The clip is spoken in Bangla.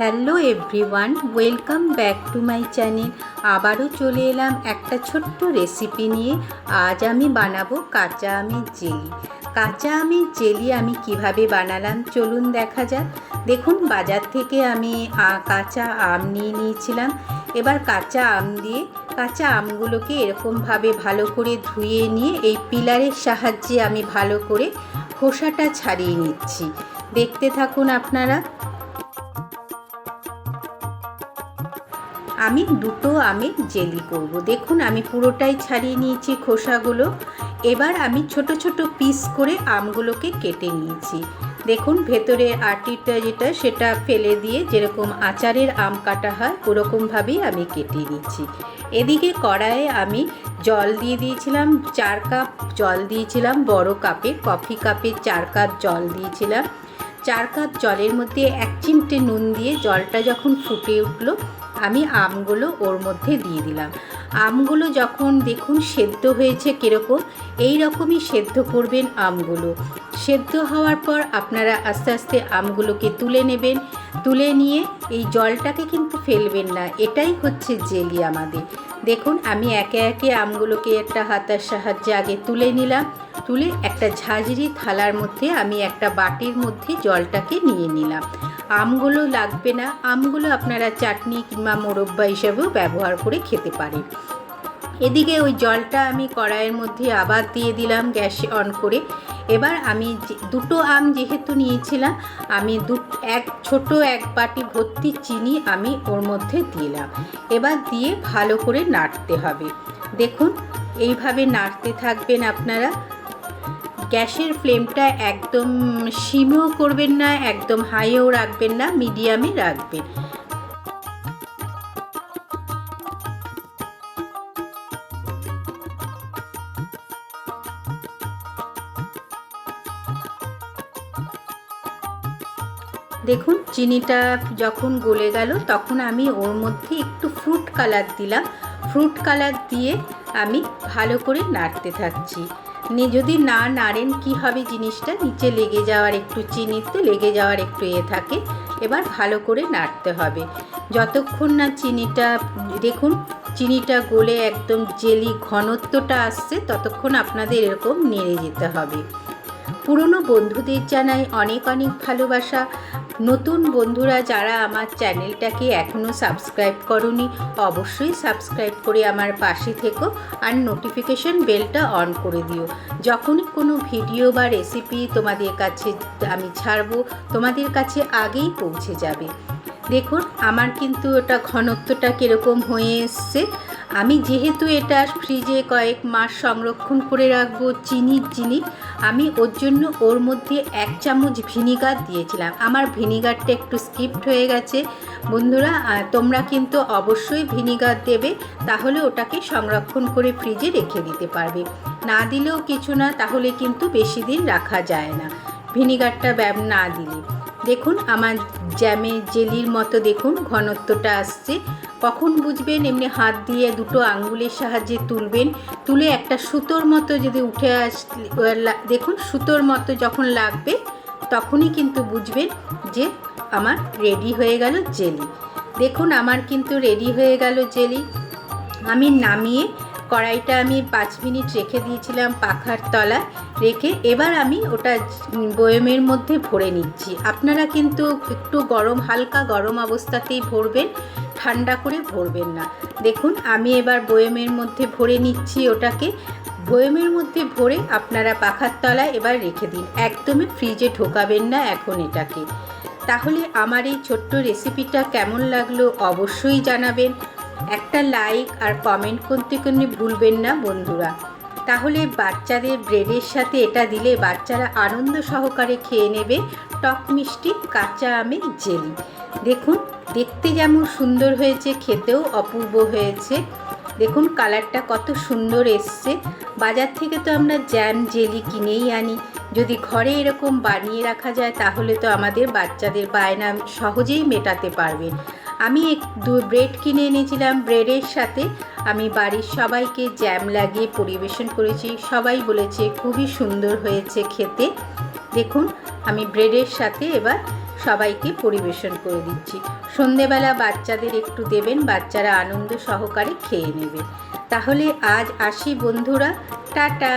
Hello everyone, welcome back to my channel. আবারও চলে এলাম একটা ছোট্ট রেসিপি নিয়ে। আজ আমি বানাবো কাঁচা আমের জেলি। কাঁচা আমের জেলি আমি কীভাবে বানালাম চলুন দেখা যাক। দেখুন, বাজার থেকে আমি কাঁচা আম নিয়ে নিয়েছিলাম। এবার কাঁচা আম দিয়ে, কাঁচা আমগুলোকে এরকমভাবে ভালো করে ধুয়ে নিয়ে এই পিলারের সাহায্যে আমি ভালো করে খোসাটা ছাড়িয়ে নিচ্ছি। দেখতে থাকুন আপনারা। আমি দুটো আমের জেলি করব। দেখুন, আমি পুরোটাই ছাড়িয়ে নিয়েছি খোসাগুলো। এবার আমি ছোট ছোট পিস করে আমগুলোকে কেটে নিয়েছি। দেখুন ভেতরের আটিটা যেটা, সেটা ফেলে দিয়ে যেরকম আচারের আম কাটা হয়, ওরকমভাবেই আমি কেটে নিচ্ছি এদিকে কড়াইয়ে আমি জল দিয়ে দিয়েছিলাম, চার কাপ জল দিয়েছিলাম, বড় কাপে, কফি কাপে চার কাপ জল দিয়েছিলাম। চার কাপ জলের মধ্যে এক চিমটে নুন দিয়ে জলটা যখন ফুটে উঠল আমি আমগুলো ওর মধ্যে দিয়ে দিলাম। আমগুলো যখন দেখুন সেদ্ধ হয়েছে কীরকম, এই রকমই সেদ্ধ করবেন আমগুলো। সেদ্ধ হওয়ার পর আপনারা আস্তে আস্তে আমগুলোকে তুলে নেবেন। তুলে নিয়ে এই জলটাকে কিন্তু ফেলবেন না, এটাই হচ্ছে জেলি আমাদের। দেখুন, আমি একে একে আমগুলোকে একটা হাতার সাহায্যে আগে তুলে নিলাম। তুলে একটা ঝাঁঝরি থালার মধ্যে আমি একটা বাটির মধ্যে জলটাকে নিয়ে নিলাম। আমগুলো লাগবে না, আমগুলো আপনারা চাটনি কিংবা মোরব্বা হিসাবেও ব্যবহার করে খেতে পারেন। এদিকে ওই জলটা আমি কড়াইয়ের মধ্যে আবার দিয়ে দিলাম, গ্যাস অন করে। এবার আমি দুটো আম যেহেতু নিয়েছিলাম, আমি দু, এক, ছোট এক বাটি ভর্তি চিনি আমি ওর মধ্যে দিলাম। এবার দিয়ে ভালো করে নাড়তে হবে। দেখুন, এইভাবে নাড়তে থাকবেন আপনারা। গ্যাসের ফ্লেমটা একদম সিমও করবেন না, একদম হাইও রাখবেন না, মিডিয়ামে রাখবেন। দেখুন, চিনিটা যখন গলে গেল, তখন আমি ওর মধ্যে একটু ফ্রুট কালার দিলাম। ফ্রুট কালার দিয়ে আমি ভালো করে নাড়তে থাকছি। নে, যদি না নাড়েন, কি হবে জিনিসটা? নিচে লেগে যাওয়ার একটু চিনিতে, লেগে যাওয়ার একটু এ থাকে। এবার ভালো করে নাড়তে হবে। যতক্ষণ না চিনিটা, দেখুন, চিনিটা গলে একদম জেলি ঘনত্বটা আসছে, ততক্ষণ আপনাদের এরকম নেড়ে যেতে হবে। পুরনো বন্ধুদের জানাই অনেক অনেক ভালোবাসা। নতুন বন্ধুরা যারা আমার চ্যানেলটাকে এখনও সাবস্ক্রাইব করনি, অবশ্যই সাবস্ক্রাইব করে আমার পাশে থেকো আর নোটিফিকেশন বেলটা অন করে দিও। যখনই কোনো ভিডিও বা রেসিপি তোমাদের কাছে আমি ছাড়বো, তোমাদের কাছে আগেই পৌঁছে যাবে। দেখুন, আমার কিন্তু ওটা ঘনত্বটা কীরকম হয়ে এসছে। আমি যেহেতু এটা ফ্রিজে কয়েক মাস সংরক্ষণ করে রাখব চিনির জিনিস আমি ওর জন্য ওর মধ্যে এক চামচ ভিনিগার দিয়েছিলাম। আমার ভিনিগারটা একটু স্কিপড হয়ে গেছে। বন্ধুরা তোমরা কিন্তু অবশ্যই ভিনিগার দেবে, তাহলে ওটাকে সংরক্ষণ করে ফ্রিজে রেখে দিতে পারবে। না দিলেও কিছু না, তাহলে কিন্তু বেশি দিন রাখা যায় না, ভিনিগারটা ব্যাব না দিলে। দেখুন, আমার জ্যামে জেলির মতো দেখুন, ঘনত্বটা আসছে। কখন বুঝবেন? এমনি হাত দিয়ে দুটো আঙ্গুলের সাহায্যে তুলবেন। তুলে একটা সুতোর মতো যদি উঠে আস দেখুন, সুতোর মতো যখন লাগবে, তখনই কিন্তু বুঝবেন যে আমার রেডি হয়ে গেল জেলি। দেখুন, আমার কিন্তু রেডি হয়ে গেল জেলি। আমি নামিয়ে কড়াইটা আমি পাঁচ মিনিট রেখে দিয়েছিলাম পাখার তলায়। রেখে এবার আমি ওটা বয়মের মধ্যে ভরে নিচ্ছি। আপনারা কিন্তু একটু গরম, হালকা গরম অবস্থাতেই ভরবেন। ঠান্ডা করে ভরবেন না। দেখুন, আমি এবার বয়মের মধ্যে ভরে নিচ্ছি ওটাকে। বয়মের মধ্যে ভরে আপনারা পাখার তলায় এবার রেখে দিন। একদমই ফ্রিজে ঢোকাবেন না এখন এটাকে। তাহলে আমার এই ছোট্ট রেসিপিটা কেমন লাগল অবশ্যই জানাবেন। একটা লাইক আর কমেন্ট করতে কোনো ভুলবেন না বন্ধুরা। তাহলে বাচ্চাদের ব্রেডের সাথে এটা দিলে বাচ্চারা আনন্দ সহকারে খেয়ে নেবে। টক মিষ্টি কাঁচা আমের জেলি। দেখুন, দেখতে যেমন সুন্দর হয়েছে, খেতেও অপূর্ব হয়েছে। দেখুন, কালারটা কত সুন্দর এসছে। বাজার থেকে তো আমরা জ্যাম, জেলি কিনেই আনি। যদি ঘরে এরকম বানিয়ে রাখা যায়, তাহলে তো আমাদের বাচ্চাদের বায়না সহজেই মেটাতে পারবেন আমি এক, দু ব্রেড কিনে এনেছিলাম ব্রেডের সাথে। আমি বাড়ির সবাইকে জ্যাম লাগিয়ে পরিবেশন করেছি। সবাই বলেছে, খুবই সুন্দর হয়েছে খেতে। দেখুন, আমি ব্রেডের সাথে এবার সবাইকে পরিবেশন করে দিচ্ছি। সন্ধেবেলা বাচ্চাদের একটু দেবেন, বাচ্চারা আনন্দ সহকারে খেয়ে নেবে। তাহলে আজ আসি বন্ধুরা, টাটা!